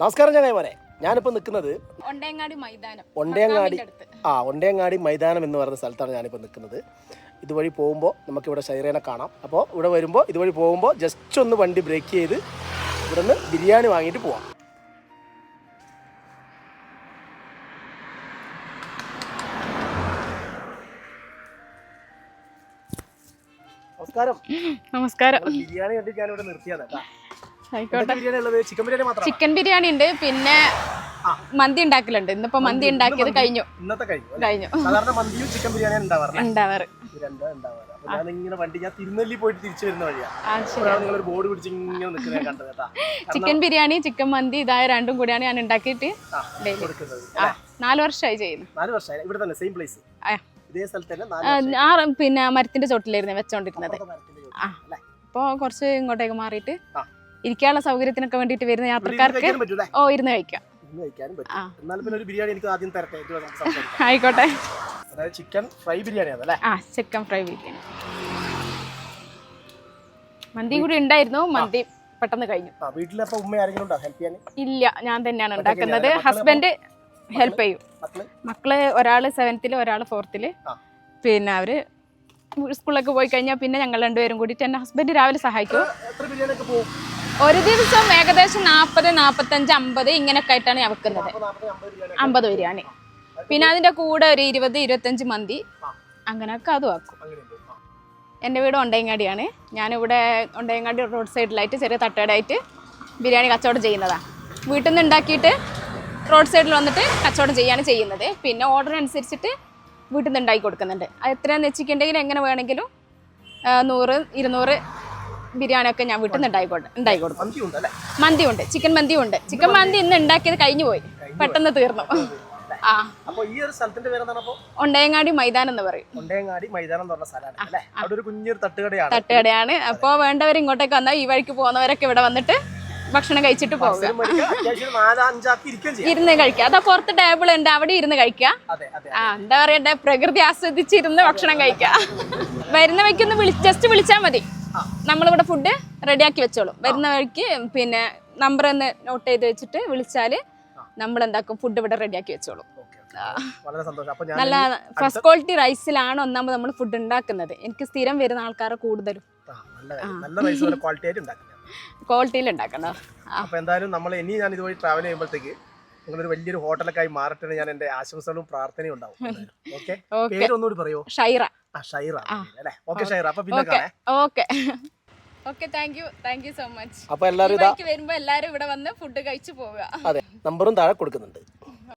നമസ്കാരം ചങ്ങായിമാരെ ഞാനിപ്പോൾ നിൽക്കുന്നത് ഒണ്ടേങ്ങാടി മൈതാനം. ആ ഒണ്ടയങ്ങാടി മൈതാനം എന്ന് പറയുന്ന സ്ഥലത്താണ് ഞാനിപ്പോൾ നിൽക്കുന്നത് ഇതുവഴി പോകുമ്പോൾ നമുക്കിവിടെ ഷൈറേനെ കാണാം. അപ്പോൾ ഇവിടെ വരുമ്പോൾ ഇതുവഴി പോകുമ്പോൾ ജസ്റ്റ് ഒന്ന് വണ്ടി ബ്രേക്ക് ചെയ്ത് ഇവിടെ നിന്ന് ബിരിയാണി വാങ്ങിയിട്ട് പോവാം. നമസ്കാരം. നമസ്കാരം. ബിരിയാണി കണ്ടിട്ട് ഞാനിവിടെ നിർത്തിയതാണ് കേട്ടോ. ചിക്കൻ ബിരിയാണി മാത്രമാണ്? ചിക്കൻ ബിരിയാണി ഉണ്ട്. പിന്നെ മന്തി ഉണ്ടാക്കലുണ്ട്. ഇന്നിപ്പോ മന്തി ഉണ്ടാക്കിയത് കഴിഞ്ഞു. ഇന്നത്തെ കഴിഞ്ഞു സാധാരണ മന്തിയും ചിക്കൻ ബിരിയാണിയാണ് ഉണ്ടാവാറ് വണ്ടി ഞാൻ തിരുനെല്ലി പോയിട്ട് തിരിച്ചു വരുന്ന നിങ്ങൾ ബോർഡ് പിടിച്ച് ഇങ്ങനെ നിൽക്കുന്നത് കണ്ടത് കേട്ടാ. ചിക്കൻ ബിരിയാണി ചിക്കൻ മന്തി ഇതായ രണ്ടും കൂടിയാണ് ഞാൻ ഉണ്ടാക്കിയിട്ട് നാല് വർഷമായി ചെയ്യുന്നു. നാല് വർഷമായി. ഇവിടെ തന്നെ സെയിം പ്ലേസ്. ഇതേ സ്ഥലത്ത് ആ, പിന്നെ മരത്തിന്റെ ചോട്ടിലായിരുന്നു വെച്ചോണ്ടിരുന്നത്. അപ്പൊ? അപ്പോൾ കുറച്ച് ഇങ്ങോട്ടേക്ക് മാറിയിട്ട്. ഇരിക്കാനുള്ള സൗകര്യത്തിനൊക്കെ വേണ്ടിയിട്ട് വരുന്ന യാത്രക്കാർക്ക് ഓ ഇരുന്ന് കഴിക്കാം. ആയിക്കോട്ടെ. ചിക്കൻ ഫ്രൈ ബിരിയാണി ആ ചിക്കൻ ഫ്രൈ ബിരിയാണി. മന്തി കൂടി ഉണ്ടായിരുന്നു. മന്തി പെട്ടെന്ന് കഴിഞ്ഞു. ഇല്ല ഞാൻ തന്നെയാണ് ഉണ്ടാക്കുന്നത്. ഹസ്ബൻഡ് ഹെൽപ്പ് ചെയ്യും. മക്കൾ? ഒരാൾ സെവൻത്തിൽ ഒരാൾ ഫോർത്തിൽ. പിന്നെ അവർ സ്കൂളിലൊക്കെ പോയി കഴിഞ്ഞാൽ പിന്നെ ഞങ്ങൾ രണ്ടുപേരും കൂടി എന്നെ ഹസ്ബൻഡ് രാവിലെ സഹായിക്കും. ഒരു ദിവസം ഏകദേശം നാൽപ്പത് നാൽപ്പത്തഞ്ച് അമ്പത് ഇങ്ങനെയൊക്കെ ആയിട്ടാണ് ഞാൻ വെക്കുന്നത്. അമ്പത് ബിരിയാണി. പിന്നെ അതിന്റെ കൂടെ ഒരു ഇരുപത് ഇരുപത്തഞ്ച് മന്തി. അങ്ങനെയൊക്കെ അതും ആക്കും. എന്റെ വീട് ഒണ്ടയങ്ങാടിയാണ് ഞാനിവിടെ ഒണ്ടയങ്ങാടി റോഡ് സൈഡിലായിട്ട് ചെറിയ തട്ടേടായിട്ട് ബിരിയാണി കച്ചവടം ചെയ്യുന്നതാണ് വീട്ടിൽ നിന്ന് ഉണ്ടാക്കിയിട്ട് റോഡ് സൈഡിൽ വന്നിട്ട് കച്ചവടം ചെയ്യാണ് ചെയ്യുന്നത്. പിന്നെ ഓർഡർ അനുസരിച്ചിട്ട് വീട്ടിൽ നിന്ന് ഉണ്ടാക്കി കൊടുക്കുന്നുണ്ട്. അത് എത്രയാണെന്ന് വെച്ചിട്ടുണ്ടെങ്കിൽ എങ്ങനെ വേണമെങ്കിലും നൂറ് ഇരുന്നൂറ് ബിരിയാണിയൊക്കെ ഞാൻ വീട്ടിൽ നിന്ന് ഉണ്ടായി കൊടു- കൊടുക്കും മന്തി ഉണ്ട് ചിക്കൻ മന്തി ഉണ്ട് ചിക്കൻ മന്തി ഇന്ന് ഉണ്ടാക്കിയത് കഴിഞ്ഞു പോയി. പെട്ടെന്ന് തീർന്നു. ആ. അപ്പൊ ഈ ഒരു സ്ഥലത്തിന്റെ പേരെന്താണ് അപ്പൊ? ഒണ്ടയങ്ങാടി മൈതാനം എന്ന് പറയും. മൈതാനം എന്ന് പറഞ്ഞ സ്ഥലമാണ് അല്ലേ? അവിടെ ഒരു കുഞ്ഞൊരു തട്ടുകടയാണ്. തട്ടുകടയാണ്. അപ്പോൾ വേണ്ടവർ ഇങ്ങോട്ടേക്ക് വന്നാൽ ഈ വഴിക്ക് പോകുന്നവരൊക്കെ ഇവിടെ വന്നിട്ട് ഭക്ഷണം കഴിച്ചിട്ട് പോകും ഇരുന്ന് കഴിക്കുക. അതാ പുറത്ത് ടേബിൾ ഉണ്ട്. അവിടെ ഇരുന്ന് കഴിക്കുക. ആ എന്താ പറയണ്ടേ? പ്രകൃതി ആസ്വദിച്ചിരുന്ന് ഭക്ഷണം കഴിക്കുക. വരുന്നവയ്ക്കൊന്ന് വിളി ജസ്റ്റ് വിളിച്ചാൽ മതി. നമ്മളിവിടെ ഫുഡ് റെഡിയാക്കി വെച്ചോളും. വരുന്ന വഴിക്ക് പിന്നെ നമ്പർ ഒന്ന് നോട്ട് ചെയ്ത് വെച്ചിട്ട് വിളിച്ചാൽ നമ്മൾ എന്താക്കും ഫുഡ് ഇവിടെ റെഡിയാക്കി വെച്ചോളും. വെച്ചോളൂ വളരെ സന്തോഷം. നല്ല ഫസ്റ്റ് ക്വാളിറ്റി റൈസിലാണ് ഒന്നാമത് നമ്മൾ ഫുഡ് ഉണ്ടാക്കുന്നത്. എനിക്ക് സ്ഥിരം വരുന്ന ആൾക്കാരെ കൂടുതലും. നല്ല റൈസ് നല്ല ക്വാളിറ്റി ആയിട്ട് ഉണ്ടാക്കുന്നത് ക്വാളിറ്റിയിൽ ഉണ്ടാക്കുന്നത്. ആ. അപ്പൊ എന്തായാലും നമ്മൾ ഇനി ഞാൻ ഇതുവഴി ട്രാവൽ ചെയ്യുമ്പോഴത്തേക്ക് നിങ്ങളൊരു വലിയൊരു ഹോട്ടലൊക്കെ ആയി മാറട്ടെ ഞാൻ എന്റെ ആശംസകളും പ്രാർത്ഥനയും ഉണ്ടാവും. ഓക്കെ? പേരൊന്നുകൂടി പറയോ? ഷൈറ. ആ ഷൈറ അല്ലേ? ഓക്കെ ഷൈറ. അപ്പൊ പിന്നെ ഓക്കെ. കാണേ. Okay. Okay thank you thank you so much അപ്പൊ എല്ലാവരും വരുമ്പോ എല്ലാരും ഇവിടെ വന്ന് ഫുഡ് കഴിച്ചു പോവുക. അതെ നമ്പറും താഴെ കൊടുക്കുന്നുണ്ട്.